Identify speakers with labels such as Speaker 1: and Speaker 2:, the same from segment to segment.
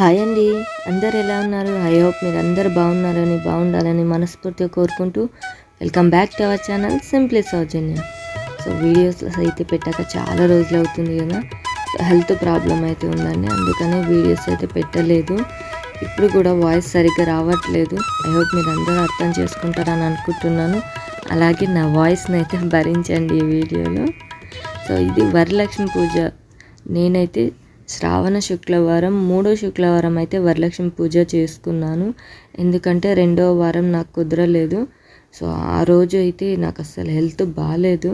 Speaker 1: Hi అండి. అందరు ఎలా ఉన్నారు? ఐ హోప్ మీరు అందరు బాగున్నారని బాగుండాలని మనస్ఫూర్తిగా కోరుకుంటూ welcome back to our channel simply Soujanya. So videos అయితే పెట్టాక చాలా రోజులు అవుతుంది కదా. హెల్త్ ప్రాబ్లం అయితే ఉందండి. అందుకనే వీడియోస్ అయితే పెట్టలేదు. ఇప్పుడు కూడా వాయిస్ సరిగ్గా రావట్లేదు. ఐ హోప్ మీరు అందరూ అర్థం చేసుకుంటారని అనుకుంటున్నాను. అలాగే నా వాయిస్ని అయితే భరించండి ఈ వీడియోలో. సో ఇది వరలక్ష్మి పూజ. నేనైతే శ్రావణ శుక్రవారం మూడో శుక్రవారం అయితే వరలక్ష్మి పూజ చేసుకున్నాను. ఎందుకంటే రెండో వారం నాకు కుదరలేదు. సో ఆ రోజు అయితే నాకు అసలు హెల్త్ బాగాలేదు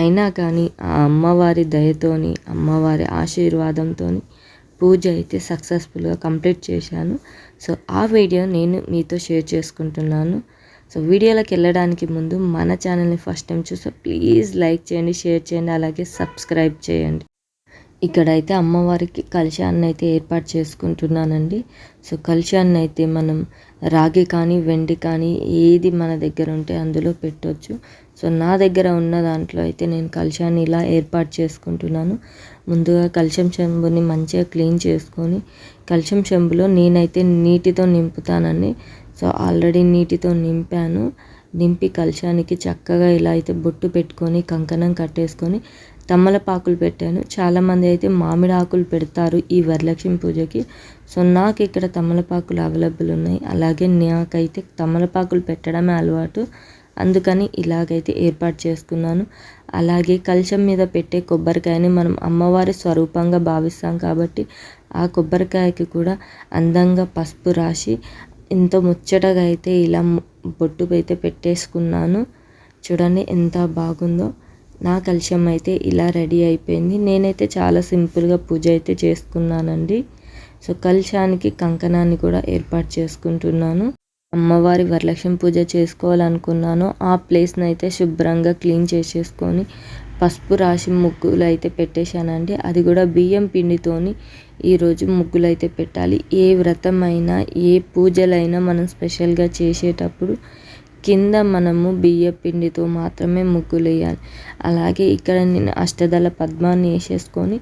Speaker 1: అయినా కానీ ఆ అమ్మవారి దయతోని అమ్మవారి ఆశీర్వాదంతో పూజ అయితే సక్సెస్ఫుల్గా కంప్లీట్ చేశాను. సో ఆ వీడియో నేను మీతో షేర్ చేసుకుంటున్నాను. సో వీడియోలోకి వెళ్ళడానికి ముందు మన ఛానల్ని ఫస్ట్ టైం చూస్తే ప్లీజ్ లైక్ చేయండి షేర్ చేయండి అలాగే సబ్స్క్రైబ్ చేయండి. ఇక్కడైతే అమ్మవారికి కలశాన్ని అయితే ఏర్పాటు చేసుకుంటున్నానండి. సో కలశాన్ని అయితే మనం రాగి కానీ వెండి కానీ ఏది మన దగ్గర ఉంటే అందులో పెట్టవచ్చు సో నా దగ్గర ఉన్న దాంట్లో అయితే నేను కలశాన్ని ఇలా ఏర్పాటు చేసుకుంటున్నాను. ముందుగా కలశం చెంబుని మంచిగా క్లీన్ చేసుకొని కలశం చెంబులో నేనైతే నీటితో నింపుతానండి. సో ఆల్రెడీ నీటితో నింపాను. నింపి కలశానికి చక్కగా ఇలా అయితే బొట్టు పెట్టుకొని కంకణం కట్టేసుకొని తమ్మలపాకులు పెట్టాను. చాలామంది అయితే మామిడి ఆకులు పెడతారు ఈ వరలక్ష్మి పూజకి. సో నాకు ఇక్కడ తమలపాకులు అవైలబుల్ ఉన్నాయి. అలాగే నాకైతే తమలపాకులు పెట్టడమే అలవాటు. అందుకని ఇలాగైతే ఏర్పాటు చేసుకున్నాను. అలాగే కలశం మీద పెట్టే కొబ్బరికాయని మనం అమ్మవారి స్వరూపంగా భావిస్తాం కాబట్టి ఆ కొబ్బరికాయకి కూడా అందంగా పసుపు రాసి ఎంతో ముచ్చటగా అయితే ఇలా బొట్టు అయితే పెట్టేసుకున్నాను. చూడండి ఎంత బాగుందో. నా కలశం అయితే ఇలా రెడీ అయిపోయింది. నేనైతే చాలా సింపుల్గా పూజ అయితే చేసుకున్నానండి. సో కలశానికి కంకణాన్ని కూడా ఏర్పాటు చేసుకుంటున్నాను. అమ్మవారి వరలక్ష్మి పూజ చేసుకోవాలనుకున్నాను. ఆ ప్లేస్ని అయితే శుభ్రంగా క్లీన్ చేసేసుకొని పసుపు రాసి ముగ్గులు అయితే పెట్టేశానండి. అది కూడా బియ్యం పిండితోని ఈరోజు ముగ్గులు అయితే పెట్టాలి. ఏ వ్రతమైనా ఏ పూజలైనా మనం స్పెషల్గా చేసేటప్పుడు కింద మనము బియ్య పిండితో మాత్రమే ముగ్గులు వేయాలి అలాగే ఇక్కడ నేను అష్టదళ పద్మాన్ని వేసేసుకొని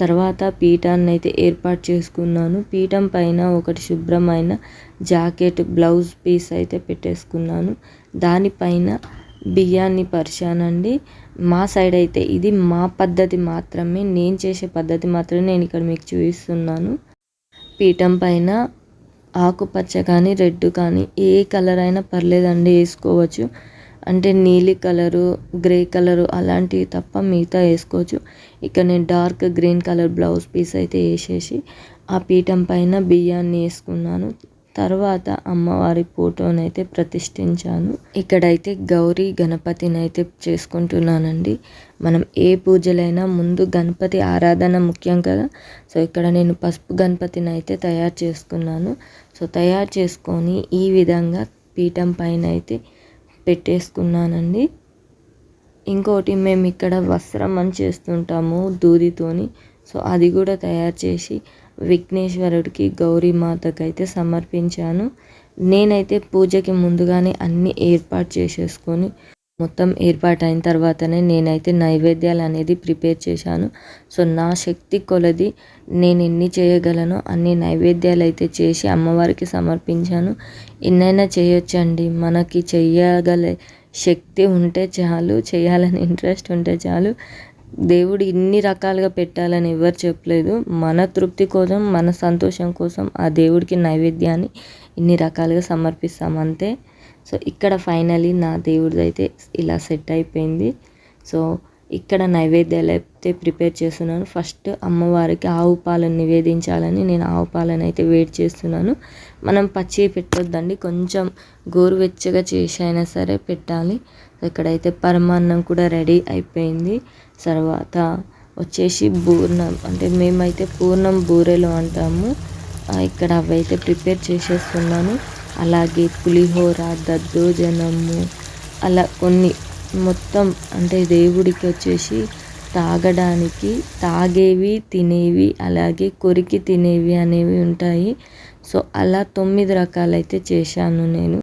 Speaker 1: తర్వాత పీఠాన్ని అయితే ఏర్పాటు చేసుకున్నాను. పీఠం పైన ఒకటి శుభ్రమైన జాకెట్ బ్లౌజ్ పీస్ అయితే పెట్టేసుకున్నాను. దానిపైన బియ్యాన్ని పరిచానండి. మా సైడ్ అయితే ఇది మా పద్ధతి మాత్రమే నేను చేసే పద్ధతి మాత్రమే నేను ఇక్కడ మీకు చూపిస్తున్నాను. పీఠం పైన ఆకుపచ్చ కానీ రెడ్ కానీ ఏ కలర్ అయినా పర్లేదండి వేసుకోవచ్చు. అంటే నీలి కలరు గ్రే కలరు అలాంటివి తప్ప మిగతా వేసుకోవచ్చు. ఇక్కడ నేను dark green colour blouse piece అయితే వేసేసి ఆ పీఠం పైన బియ్యాన్ని వేసుకున్నాను. తర్వాత అమ్మవారి ఫోటోనైతే ప్రతిష్ఠించాను. ఇక్కడైతే గౌరీ గణపతిని అయితే చేసుకుంటున్నానండి. మనం ఏ పూజలైనా ముందు గణపతి ఆరాధన ముఖ్యం కదా. సో ఇక్కడ నేను పసుపు గణపతిని అయితే తయారు చేసుకున్నాను. సో తయారు చేసుకొని ఈ విధంగా పీఠం పైన అయితే పెట్టేసుకున్నానండి. ఇంకోటి మేము ఇక్కడ వస్త్రం అని చేస్తుంటాము దూదితోని. సో అది కూడా తయారు చేసి విఘ్నేశ్వరుడికి గౌరీమాతకి అయితే సమర్పించాను. నేనైతే పూజకి ముందుగానే అన్నీ ఏర్పాటు చేసేసుకొని మొత్తం ఏర్పాటు అయిన తర్వాతనే నేనైతే నైవేద్యాలు అనేది ప్రిపేర్ చేశాను. సో నా శక్తి కొలది నేను ఎన్ని చేయగలనో అన్ని నైవేద్యాలు అయితే చేసి అమ్మవారికి సమర్పించాను. ఎన్నైనా చేయొచ్చండి. మనకి చేయగల శక్తి ఉంటే చాలు చేయాలని ఇంట్రెస్ట్ ఉంటే చాలు. దేవుడు ఇన్ని రకాలుగా పెట్టాలని ఎవరు చెప్పలేదు. మన తృప్తి కోసం మన సంతోషం కోసం ఆ దేవుడికి నైవేద్యాన్ని ఇన్ని రకాలుగా సమర్పిస్తాం అంతే. సో ఇక్కడ ఫైనలీ నా దేవుడిదైతే ఇలా సెట్ అయిపోయింది. సో ఇక్కడ నైవేద్యాలు అయితే ప్రిపేర్ చేస్తున్నాను. ఫస్ట్ అమ్మవారికి ఆవు పాలను నివేదించాలని నేను ఆవు పాలను అయితే వేడి చేస్తున్నాను. మనం పచ్చి పెట్టొద్దండి. కొంచెం గోరువెచ్చగా చేసి అయినా సరే పెట్టాలి. ఇక్కడైతే పరమాన్నం కూడా రెడీ అయిపోయింది. తర్వాత వచ్చేసి బూర్ణం అంటే మేమైతే పూర్ణం బూరెలు అంటాము. ఇక్కడ అవైతే ప్రిపేర్ చేసేస్తున్నాను. అలాగే పులిహోర దద్దోజనము అలా కొన్ని మొత్తం అంటే దేవుడికి వచ్చేసి తాగడానికి తాగేవి తినేవి అలాగే కొరికి తినేవి అనేవి ఉంటాయి. సో అలా తొమ్మిది రకాలైతే చేశాను నేను.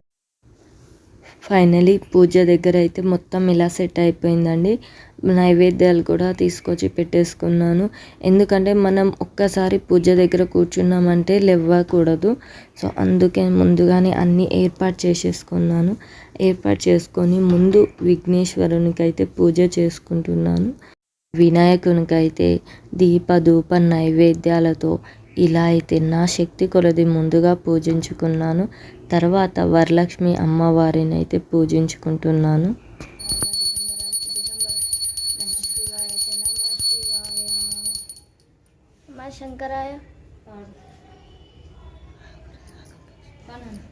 Speaker 1: ఫైనలీ పూజ దగ్గర అయితే మొత్తం ఇలా సెట్ అయిపోయిందండి. నైవేద్యాలు కూడా తీసుకొచ్చి పెట్టేసుకున్నాను. ఎందుకంటే మనం ఒక్కసారి పూజ దగ్గర కూర్చున్నామంటే లేవ్వకూడదు. సో అందుకే ముందుగానే అన్నీ ఏర్పాటు చేసేసుకున్నాను. ఏర్పాటు చేసుకొని ముందు విఘ్నేశ్వరునికి అయితే పూజ చేసుకుంటున్నాను. వినాయకునికి అయితే దీప ధూప నైవేద్యాలతో ఇలా అయితే నా శక్తి కొలది ముందుగా పూజించుకున్నాను. తర్వాత వరలక్ష్మి అమ్మవారిని అయితే పూజించుకుంటున్నాను.
Speaker 2: మా శంకరాయ. శంకరాయ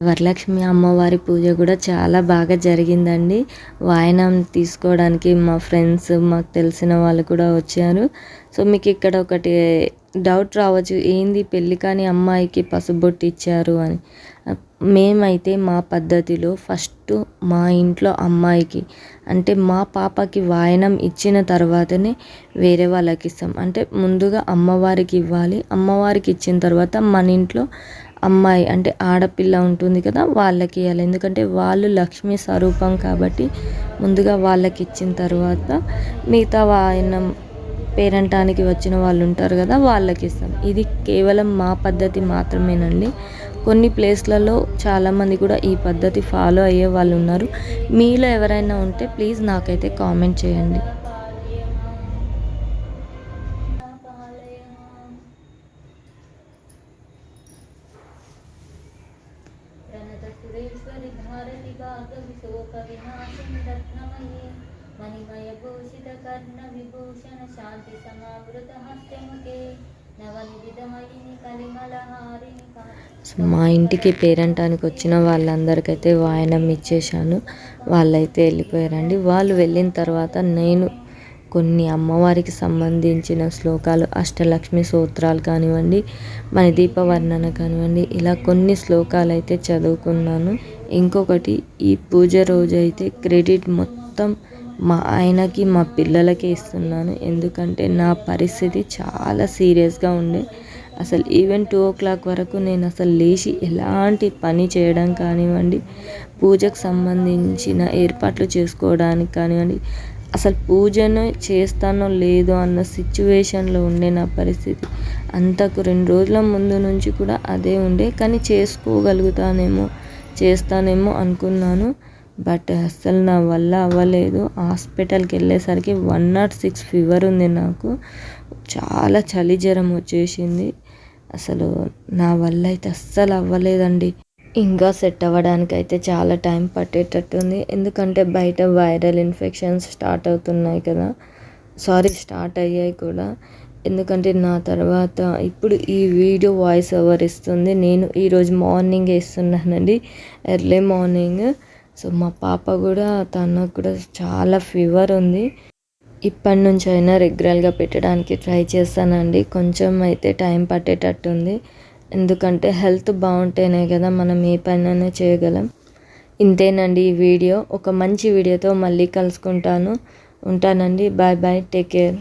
Speaker 1: వరలక్ష్మి అమ్మవారి పూజ కూడా చాలా బాగా జరిగిందండి. వాయనం తీసుకోవడానికి మా ఫ్రెండ్స్ మాకు తెలిసిన వాళ్ళు కూడా వచ్చారు. సో మీకు ఇక్కడ ఒకటి డౌట్ రావచ్చు ఏంది పెళ్ళి కాని అమ్మాయికి పసుబొట్టు ఇచ్చారు అని. మేమైతే మా పద్ధతిలో ఫస్ట్ మా ఇంట్లో అమ్మాయికి అంటే మా పాపకి వాయనం ఇచ్చిన తర్వాతనే వేరే వాళ్ళకి ఇస్తాం అంటే ముందుగా అమ్మవారికి ఇవ్వాలి అమ్మవారికి ఇచ్చిన తర్వాత మన ఇంట్లో అమ్మాయి అంటే ఆడపిల్ల ఉంటుంది కదా వాళ్ళకి ఇవ్వాలి ఎందుకంటే వాళ్ళు లక్ష్మీ స్వరూపం కాబట్టి ముందుగా వాళ్ళకి ఇచ్చిన తర్వాత మిగతా వాయనం పేరంటానికి వచ్చిన వాళ్ళు ఉంటారు కదా వాళ్ళకి ఇస్తాం ఇది కేవలం మా పద్ధతి మాత్రమేనండి కొన్ని ప్లేస్లలో చాలామంది కూడా ఈ పద్ధతి ఫాలో అయ్యే వాళ్ళు ఉన్నారు మీలో ఎవరైనా ఉంటే ప్లీజ్ నాకైతే కామెంట్ చేయండి
Speaker 3: प्रणतसुरेश्वरि भारति भागविशोकविनाशिनि रत्नमयी మణిమయభూషితకర్ణ విభూషణ శాంతి సమావృత హస్తముకే
Speaker 1: సో మా ఇంటికి పేరంటానికి వచ్చిన వాళ్ళందరికైతే వాయనం ఇచ్చేశాను వాళ్ళైతే వెళ్ళిపోయారండి. వాళ్ళు వెళ్ళిన తర్వాత నేను కొన్ని అమ్మవారికి సంబంధించిన శ్లోకాలు అష్టలక్ష్మి సూత్రాలు కానివ్వండి మన దీపవర్ణన కానివ్వండి ఇలా కొన్ని శ్లోకాలు అయితే చదువుకున్నాను. ఇంకొకటి ఈ పూజ రోజు అయితే క్రెడిట్ మొత్తం మా ఆయనకి మా పిల్లలకి ఇస్తున్నాను. ఎందుకంటే నా పరిస్థితి చాలా సీరియస్గా ఉండే. అసలు ఈవెన్ టూ ఓ క్లాక్ వరకు నేను అసలు లేచి ఎలాంటి పని చేయడం కానివ్వండి పూజకు సంబంధించిన ఏర్పాట్లు చేసుకోవడానికి కానివ్వండి అసలు పూజను చేస్తానో లేదో అన్న సిచ్యువేషన్లో ఉండే నా పరిస్థితి. అంతకు రెండు రోజుల ముందు నుంచి కూడా అదే ఉండే. కానీ చేసుకోగలుగుతానేమో చేస్తానేమో అనుకున్నాను. బట్ అస్సలు నా వల్ల అవ్వలేదు. హాస్పిటల్కి వెళ్ళేసరికి వన్ నాట్ సిక్స్ ఫీవర్ ఉంది నాకు. చాలా చలి జ్వరం వచ్చేసింది. అసలు నా వల్ల అయితే అస్సలు అవ్వలేదండి. ఇంకా సెట్ అవ్వడానికి అయితే చాలా టైం పట్టేటట్టుంది. ఎందుకంటే బయట వైరల్ ఇన్ఫెక్షన్స్ స్టార్ట్ అవుతున్నాయి కదా. సారీ స్టార్ట్ అయ్యాయి కూడా. ఎందుకంటే నా తర్వాత ఇప్పుడు ఈ వీడియో వాయిస్ ఓవర్ ఇస్తుంది. నేను ఈరోజు మార్నింగ్ వేస్తున్నానండి ఎర్లీ మార్నింగ్ సో మా పాప కూడా తనకు కూడా చాలా ఫీవర్ ఉంది. ఇప్పటి నుంచి అయినా రెగ్యులర్గా పెట్టడానికి ట్రై చేస్తానండి. కొంచెం అయితే టైం పట్టేటట్టుంది ఎందుకంటే హెల్త్ బాగుంటేనే కదా మనం ఏ పనైనా చేయగలం. ఇంతేనండి ఈ వీడియో. ఒక మంచి వీడియోతో మళ్ళీ కలుసుకుంటాను. ఉంటానండి. Bye bye. Take care.